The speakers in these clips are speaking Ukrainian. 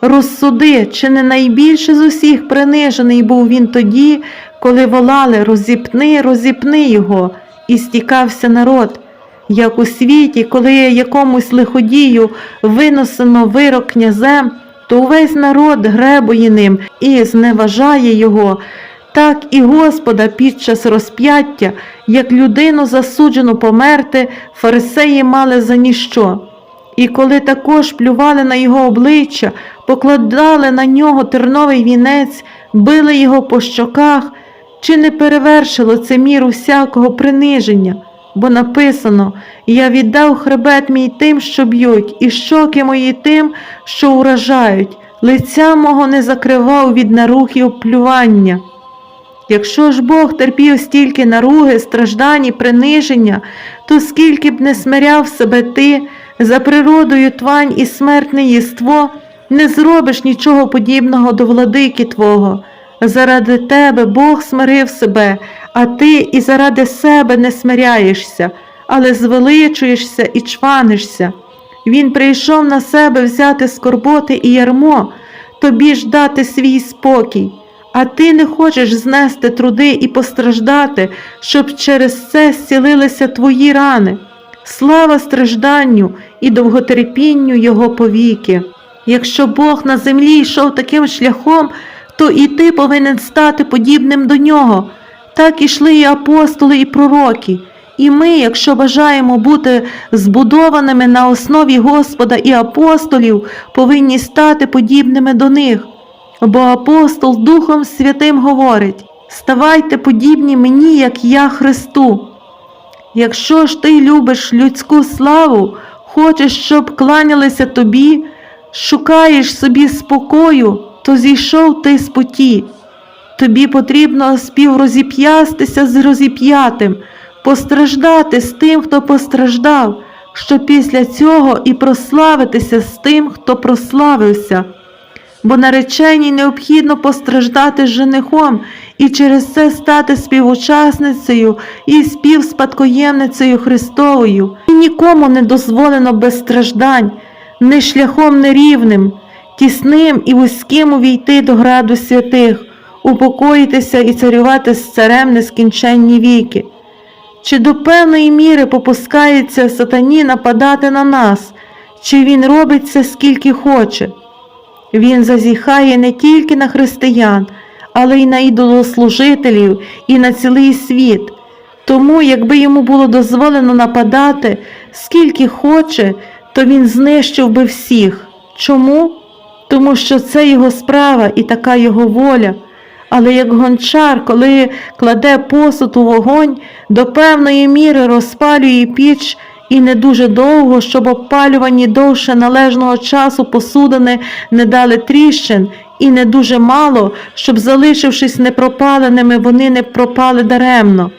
Розсуди, чи не найбільше з усіх принижений був він тоді, коли волали розіпни, розіпни його, і стікався народ, як у світі, коли якомусь лиходію винесено вирок князем, то увесь народ гребує ним і зневажає його. Так і Господа під час розп'яття, як людину засуджену померти, фарисеї мали за ніщо. І коли також плювали на його обличчя, покладали на нього терновий вінець, били його по щоках, чи не перевершило це міру всякого приниження? Бо написано: Я віддав хребет мій тим, що б'ють, і щоки мої тим, що уражають, лиця мого не закривав від нарухів плювання. Якщо ж Бог терпів стільки наруги, страждань і приниження, то скільки б не смиряв себе ти, за природою твань і смертне єство, не зробиш нічого подібного до владики Твого. Заради тебе Бог смирив себе, а ти і заради себе не смиряєшся, але звеличуєшся і чванишся. Він прийшов на себе взяти скорботи і ярмо, тобі ж дати свій спокій. А ти не хочеш знести труди і постраждати, щоб через це зцілилися твої рани. Слава стражданню і довготерпінню Його повіки. Якщо Бог на землі йшов таким шляхом, то і ти повинен стати подібним до нього. Так ішли і апостоли, і пророки. І ми, якщо бажаємо бути збудованими на основі Господа і апостолів, повинні стати подібними до них. Бо апостол Духом Святим говорить: ставайте подібні мені, як я Христу. Якщо ж ти любиш людську славу, хочеш, щоб кланялися тобі, шукаєш собі спокою, то зійшов ти з путі. Тобі потрібно співрозіп'ястися з розіп'ятим, постраждати з тим, хто постраждав, щоб після цього і прославитися з тим, хто прославився. Бо нареченій необхідно постраждати з женихом і через це стати співучасницею і співспадкоємницею Христовою. І нікому не дозволено без страждань, не шляхом нерівним, тісним і вузьким увійти до граду святих, упокоїтися і царювати з царем нескінченні віки. Чи до певної міри попускається сатані нападати на нас, чи він робить це скільки хоче? Він зазіхає не тільки на християн, але й на ідолослужителів і на цілий світ. Тому, якби йому було дозволено нападати, скільки хоче, то він знищив би всіх. Чому? Тому що це його справа і така його воля. Але як гончар, коли кладе посуд у вогонь, до певної міри розпалює піч і не дуже довго, щоб обпалювані довше належного часу посудини не дали тріщин, і не дуже мало, щоб, залишившись непропаленими, вони не пропали даремно.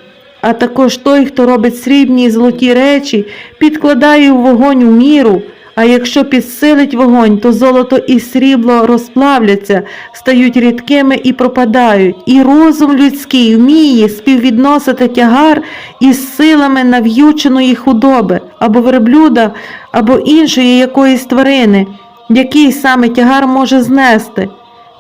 А також той, хто робить срібні і золоті речі, підкладає у вогонь у міру. А якщо підсилить вогонь, то золото і срібло розплавляться, стають рідкими і пропадають. І розум людський вміє співвідносити тягар із силами нав'юченої худоби, або верблюда, або іншої якоїсь тварини, який саме тягар може знести.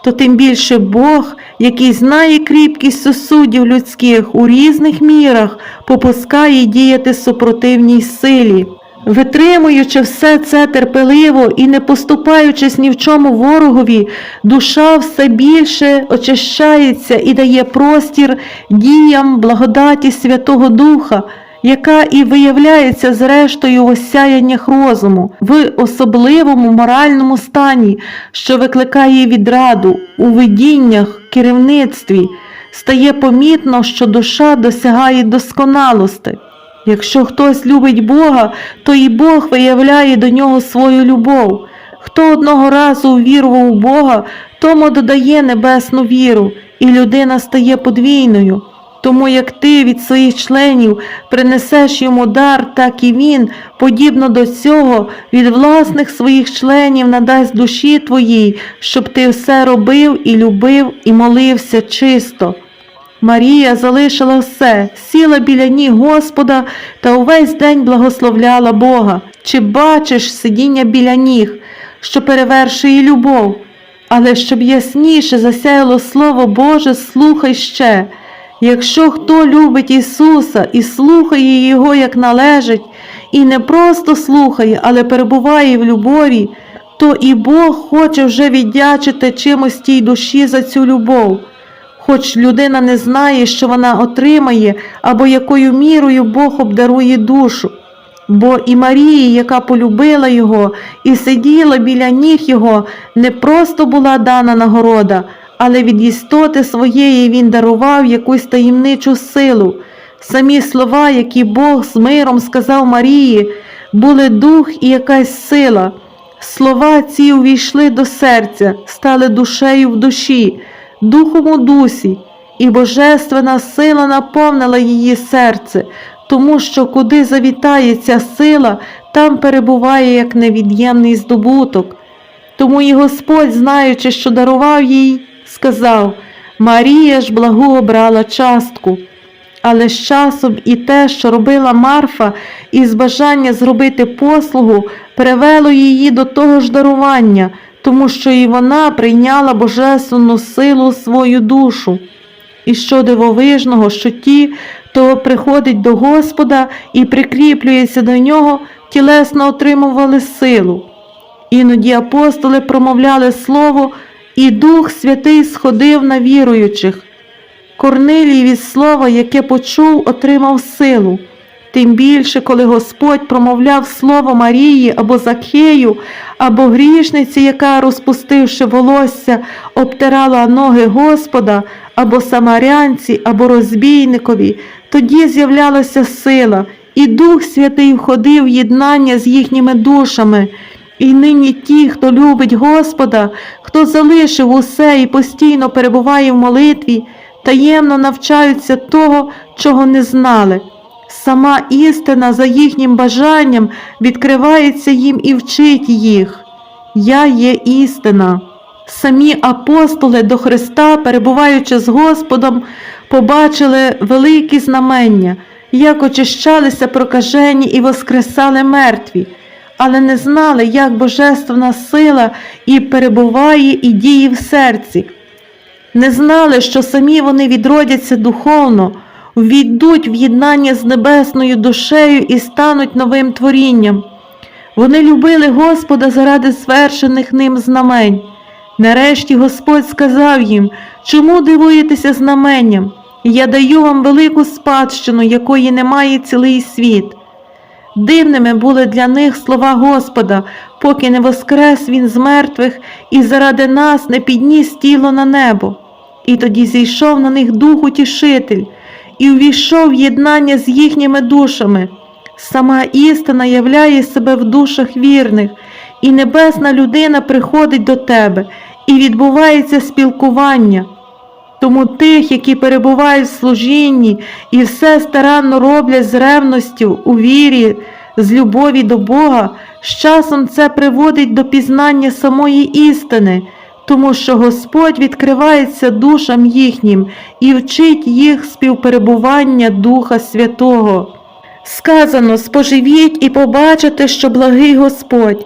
То тим більше Бог, який знає кріпкість сусудів людських у різних мірах, попускає діяти супротивній силі. Витримуючи все це терпеливо і не поступаючись ні в чому ворогові, душа все більше очищається і дає простір діям благодаті Святого Духа, яка і виявляється зрештою в осяяннях розуму, в особливому моральному стані, що викликає відраду, у видіннях, керівництві, стає помітно, що душа досягає досконалости. Якщо хтось любить Бога, то і Бог виявляє до нього свою любов. Хто одного разу увірував у Бога, тому додає небесну віру, і людина стає подвійною. Тому як ти від своїх членів принесеш йому дар, так і він, подібно до цього, від власних своїх членів надасть душі твоїй, щоб ти все робив і любив, і молився чисто. Марія залишила все, сіла біля ніг Господа та увесь день благословляла Бога. Чи бачиш сидіння біля ніг, що перевершує любов? Але щоб ясніше засяяло Слово Боже, слухай ще. Якщо хто любить Ісуса і слухає Його як належить, і не просто слухає, але перебуває в любові, то і Бог хоче вже віддячити чимось тій душі за цю любов. Хоч людина не знає, що вона отримає, або якою мірою Бог обдарує душу. Бо і Марії, яка полюбила його і сиділа біля ніг його, не просто була дана нагорода, але від істоти своєї він дарував якусь таємничу силу. Самі слова, які Бог з миром сказав Марії, були дух і якась сила. Слова ці увійшли до серця, стали душею в душі, духом у дусі, і божественна сила наповнила її серце, тому що куди завітає ця сила, там перебуває як невід'ємний здобуток. Тому і Господь, знаючи, що дарував їй, сказав Марія ж благу обрала частку. Але з часом і те, що робила Марфа, із бажання зробити послугу, привело її до того ж дарування, тому що і вона прийняла божественну силу свою душу. І що дивовижного, що ті, хто приходить до Господа і прикріплюється до нього, тілесно отримували силу. Іноді апостоли промовляли слово, і Дух Святий сходив на віруючих. Корнилій від слова, яке почув, отримав силу. Тим більше, коли Господь промовляв слово Марії або Закхею, або грішниці, яка, розпустивши волосся, обтирала ноги Господа, або самарянці, або розбійникові, тоді з'являлася сила, і Дух Святий входив в єднання з їхніми душами. І нині ті, хто любить Господа, хто залишив усе і постійно перебуває в молитві, таємно навчаються того, чого не знали. Сама істина за їхнім бажанням відкривається їм і вчить їх. Я є істина. Самі апостоли до Христа, перебуваючи з Господом, побачили великі знамення, як очищалися прокажені і воскресали мертві, але не знали, як божественна сила і перебуває і діє в серці. Не знали, що самі вони відродяться духовно, ввійдуть в єднання з небесною душею і стануть новим творінням. Вони любили Господа заради звершених ним знамень. Нарешті Господь сказав їм, чому дивуєтеся знаменням? Я даю вам велику спадщину, якої немає цілий світ. Дивними були для них слова Господа, поки не воскрес Він з мертвих і заради нас не підніс тіло на небо. І тоді зійшов на них Дух Утішитель і увійшов в єднання з їхніми душами. Сама істина являє себе в душах вірних, і небесна людина приходить до тебе, і відбувається спілкування. Тому тих, які перебувають в служінні і все старанно роблять з ревністю, у вірі, з любові до Бога, з часом це приводить до пізнання самої істини, тому що Господь відкривається душам їхнім і вчить їх співперебування Духа Святого. Сказано, споживіть і побачите, що благий Господь.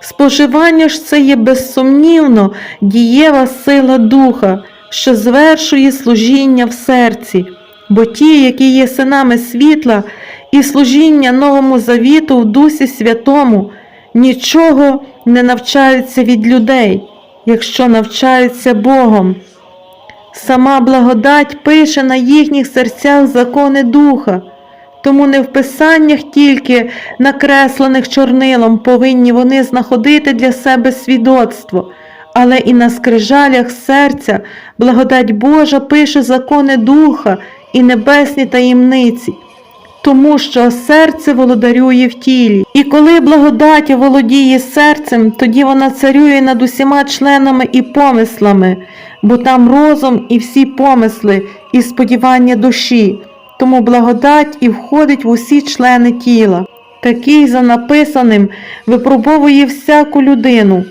Споживання ж це є безсумнівно дієва сила Духа, що звершує служіння в серці, бо ті, які є синами світла, і служіння Новому Завіту в Дусі Святому, нічого не навчаються від людей, якщо навчаються Богом. Сама благодать пише на їхніх серцях закони Духа. Тому не в писаннях тільки, накреслених чорнилом, повинні вони знаходити для себе свідоцтво, але і на скрижалях серця благодать Божа пише закони Духа і небесні таємниці, тому що серце володарює в тілі. І коли благодать володіє серцем, тоді вона царює над усіма членами і помислами, бо там розум і всі помисли, і сподівання душі тому благодать і входить в усі члени тіла. Такий за написаним випробовує всяку людину.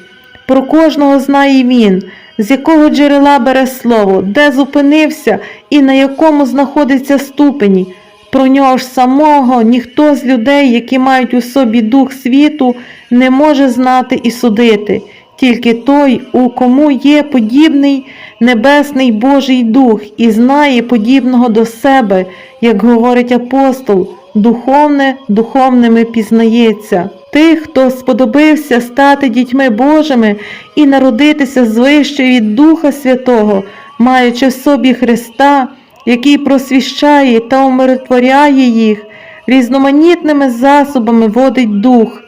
Про кожного знає він, з якого джерела бере слово, де зупинився і на якому знаходиться ступені. Про нього ж самого ніхто з людей, які мають у собі дух світу, не може знати і судити. тільки той, у кому є подібний небесний Божий Дух і знає подібного до себе, як говорить апостол, духовне духовними пізнається. Тих, хто сподобився стати дітьми Божими і народитися звище від Духа Святого, маючи в собі Христа, який просвіщає та умиротворяє їх, різноманітними засобами водить дух,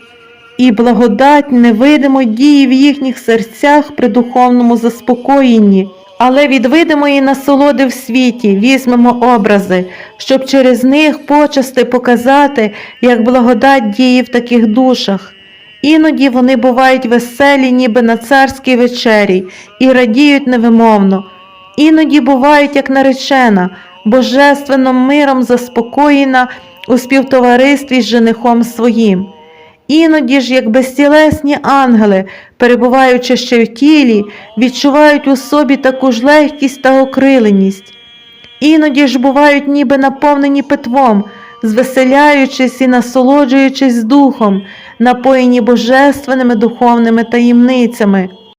і благодать невидимо діє в їхніх серцях при духовному заспокоєнні. Але від видимої насолоди в світі візьмемо образи, щоб через них почасти показати, як благодать діє в таких душах. Іноді вони бувають веселі, ніби на царській вечері, і радіють невимовно. Іноді бувають, як наречена, божественним миром заспокоєна у співтоваристві з женихом своїм. Іноді ж, як безтілесні ангели, перебуваючи ще в тілі, відчувають у собі таку ж легкість та окриленість. Іноді ж бувають ніби наповнені питвом, звеселяючись і насолоджуючись духом, напоєні божественними духовними таємницями.